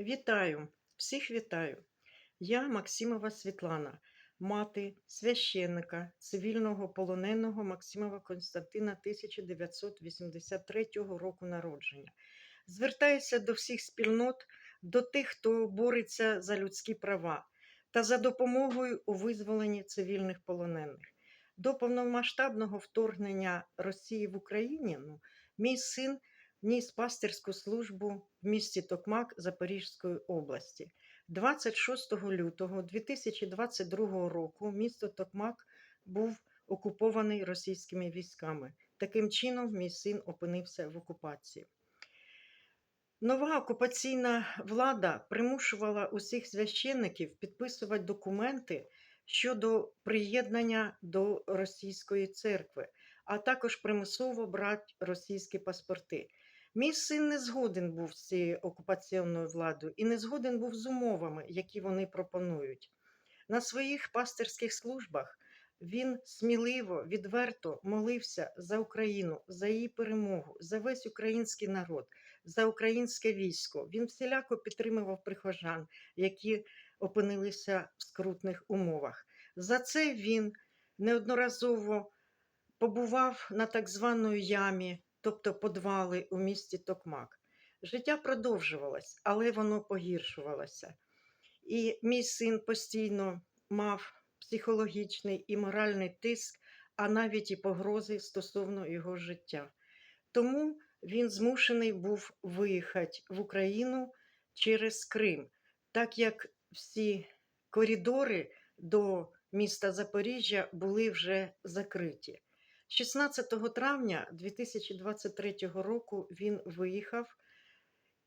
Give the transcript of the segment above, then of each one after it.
Вітаю, всіх вітаю. Я Максимова Світлана, мати священника цивільного полоненого Максимова Константина 1983 року народження. Звертаюся до всіх спільнот, до тих, хто бореться за людські права та за допомогою у визволенні цивільних полонених. До повномасштабного вторгнення Росії в Україні ну, мій син ніс пастирську службу в місті Токмак Запорізької області. 26 лютого 2022 року місто Токмак був окупований російськими військами. Таким чином, мій син опинився в окупації. Нова окупаційна влада примушувала усіх священників підписувати документи щодо приєднання до російської церкви, а також примусово брати російські паспорти. Мій син не згоден був з цією окупаційною владою і не згоден був з умовами, які вони пропонують. На своїх пастирських службах він сміливо, відверто молився за Україну, за її перемогу, за весь український народ, за українське військо. Він всіляко підтримував прихожан, які опинилися в скрутних умовах. За це він неодноразово побував на так званої ямі, тобто подвали у місті Токмак. Життя продовжувалось, але воно погіршувалося. І мій син постійно мав психологічний і моральний тиск, а навіть і погрози стосовно його життя. Тому він змушений був виїхати в Україну через Крим, так як всі коридори до міста Запоріжжя були вже закриті. 16 травня 2023 року він виїхав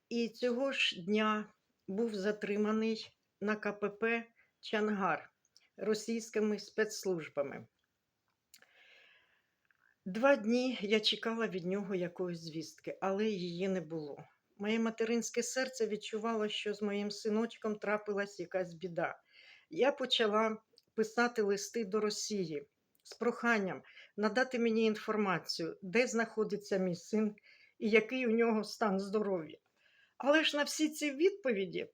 і цього ж дня був затриманий на КПП Чангар російськими спецслужбами. Два дні я чекала від нього якоїсь звістки, але її не було. Моє материнське серце відчувало, що з моїм синочком трапилась якась біда. Я почала писати листи до Росії з проханням надати мені інформацію, де знаходиться мій син і який у нього стан здоров'я. Але ж на всі ці відповіді,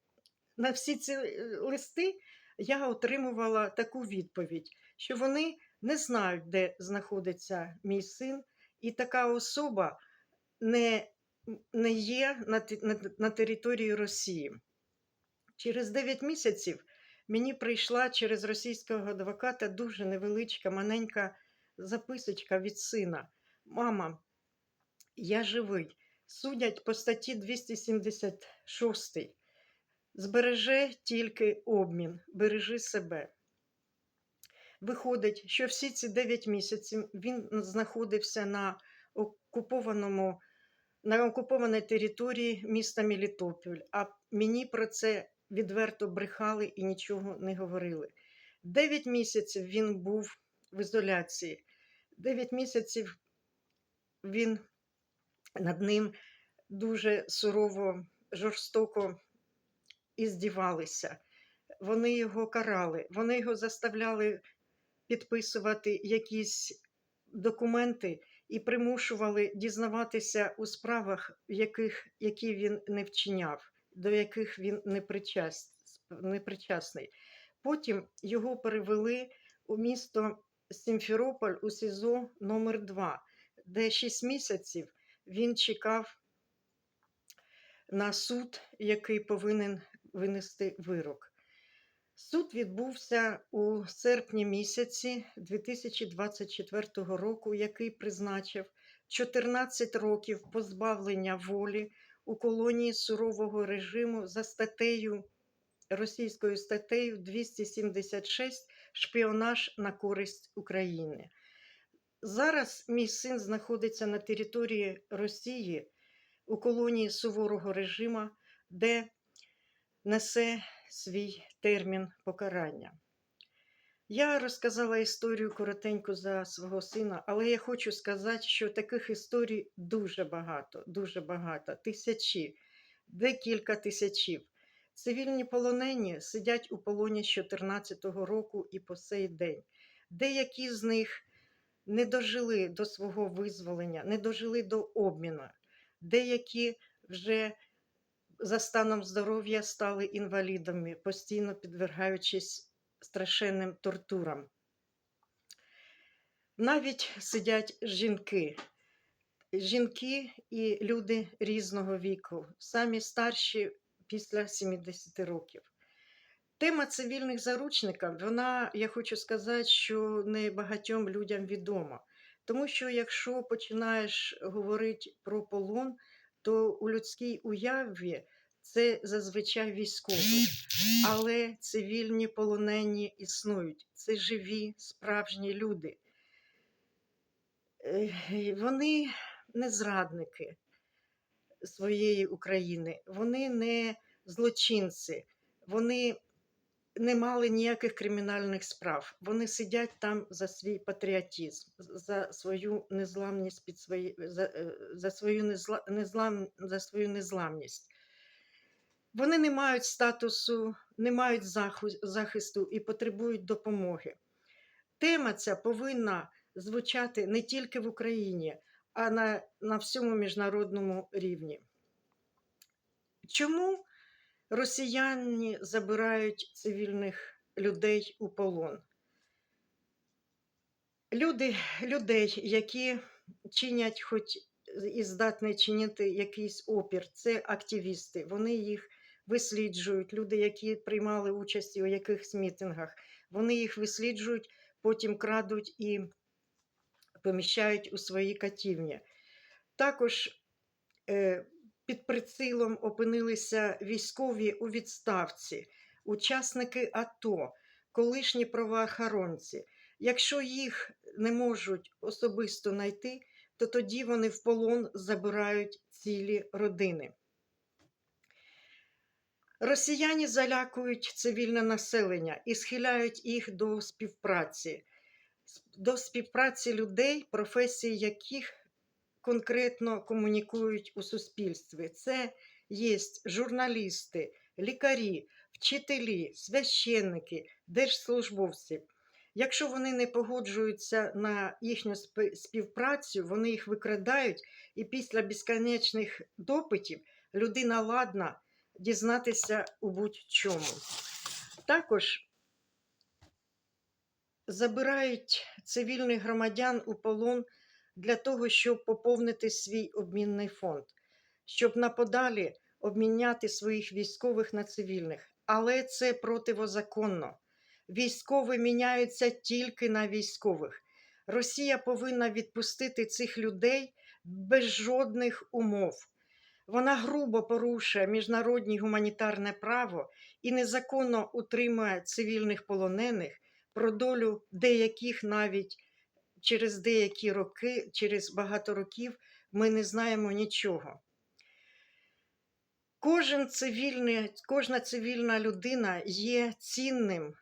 на всі ці е, листи я отримувала таку відповідь, що вони не знають, де знаходиться мій син, і така особа не, не є на, на, на території Росії. Через 9 місяців мені прийшла через російського адвоката дуже невеличка, маленька записочка від сина. Мама, я живий. Судять по статті 276. Збереже тільки обмін, бережи себе. Виходить, що всі ці 9 місяців він знаходився на окупованому, на окупованій території міста Мелітополь, а мені про це відверто брехали і нічого не говорили. 9 місяців він був в ізоляції. 9 місяців він над ним дуже сурово, жорстоко і здівалися. Вони його карали, вони його заставляли підписувати якісь документи і примушували дізнаватися у справах, яких, які він не вчиняв, до яких він не, причас, не причасний. Потім його перевели у місто Сімферополь у СІЗО номер 2 де 6 місяців він чекав на суд, який повинен винести вирок. Суд відбувся у серпні місяці 2024 року, який призначив 14 років позбавлення волі у колонії сурового режиму за статтею російською статтею 276 шпіонаж на користь України. Зараз мій син знаходиться на території Росії у колонії суворого режиму, де несе свій термін покарання. Я розказала історію коротенько за свого сина, але я хочу сказати, що таких історій дуже багато, дуже багато, тисячі, декілька тисячів. Цивільні полонені сидять у полоні з 2014 року і по сей день. Деякі з них не дожили до свого визволення, не дожили до обміну. Деякі вже за станом здоров'я стали інвалідами, постійно підвергаючись страшенним тортурам. Навіть сидять жінки, жінки і люди різного віку, самі старші після 70 років. Тема цивільних заручників, вона, я хочу сказати, що не багатьом людям відома. Тому що якщо починаєш говорити про полон, то у людській уяві це зазвичай військові, але цивільні полонені існують. Це живі, справжні люди. Е, Вони не зрадники своєї України, вони не злочинці, вони не мали ніяких кримінальних справ. Вони сидять там за свій патріотизм, за свою незламність під свої, за, е, за, свою незла, незлам, за свою незламність. Вони не мають статусу, не мають захисту і потребують допомоги. Тема ця повинна звучати не тільки в Україні, а на, на всьому міжнародному рівні. Чому росіяни забирають цивільних людей у полон? Люди, людей, які чинять, хоч і здатні чинити якийсь опір, це активісти. Вони їх висліджують. Люди, які приймали участь у якихось мітингах, вони їх висліджують, потім крадуть і поміщають у свої катівні. Також е, під прицілом опинилися військові у відставці, учасники АТО, колишні правоохоронці. Якщо їх не можуть особисто знайти, то тоді вони в полон забирають цілі родини. Росіяни залякують цивільне населення і схиляють їх до співпраці, до співпраці людей, професії яких конкретно комунікують у суспільстві. Це є журналісти, лікарі, вчителі, священники, держслужбовці. Якщо вони не погоджуються на їхню співпрацю, вони їх викрадають, і після безконечних допитів людина ладна дізнатися у будь-чому. Також забирають цивільних громадян у полон для того, щоб поповнити свій обмінний фонд, щоб наподалі обміняти своїх військових на цивільних. Але це противозаконно. Військові міняються тільки на військових. Росія повинна відпустити цих людей без жодних умов. Вона грубо порушує міжнародне гуманітарне право і незаконно утримує цивільних полонених, про долю деяких навіть через деякі роки, через багато років ми не знаємо нічого. Кожен цивільний, кожна цивільна людина є цінним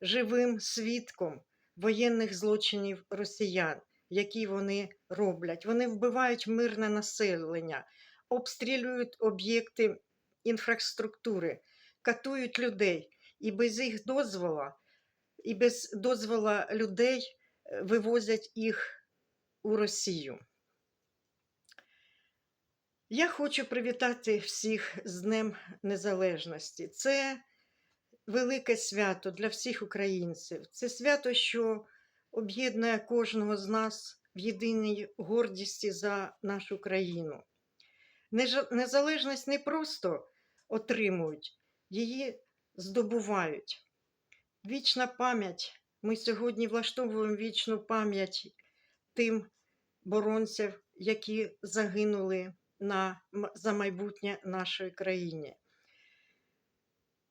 живим свідком воєнних злочинів росіян, які вони роблять. Вони вбивають мирне населення, обстрілюють об'єкти інфраструктури, катують людей і без їх дозвола, і без дозвола людей е, вивозять їх у Росію. Я хочу привітати всіх з Днем Незалежності. Це велике свято для всіх українців. Це свято, що об'єднує кожного з нас в єдиній гордісті за нашу країну. Незалежність не просто отримують, її здобувають. Вічна пам'ять. Ми сьогодні влаштовуємо вічну пам'ять тим боронцям, які загинули на, за майбутнє нашої країни.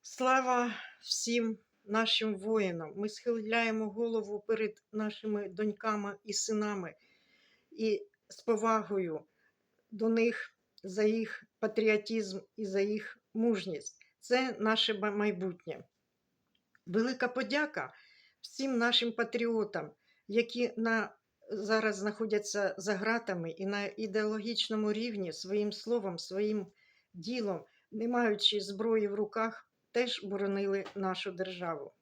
Слава всім нашим воїнам! Ми схиляємо голову перед нашими доньками і синами і з повагою до них за їх патріотизм і за їх мужність. Це наше майбутнє. Велика подяка всім нашим патріотам, які на, зараз знаходяться за ґратами і на ідеологічному рівні своїм словом, своїм ділом, не маючи зброї в руках, теж боронили нашу державу.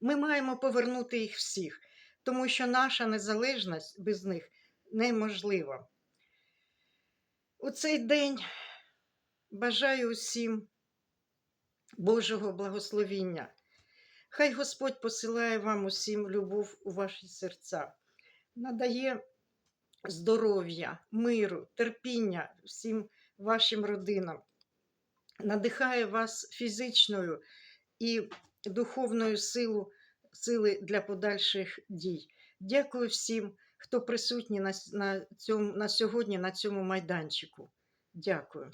Ми маємо повернути їх всіх, тому що наша незалежність без них неможлива. У цей день Бажаю усім Божого благословіння. Хай Господь посилає вам усім любов у ваші серця, надає здоров'я, миру, терпіння всім вашим родинам, надихає вас фізичною і духовною силу, сили для подальших дій. Дякую всім, хто присутній на, на, цьому, на сьогодні на цьому майданчику. Дякую.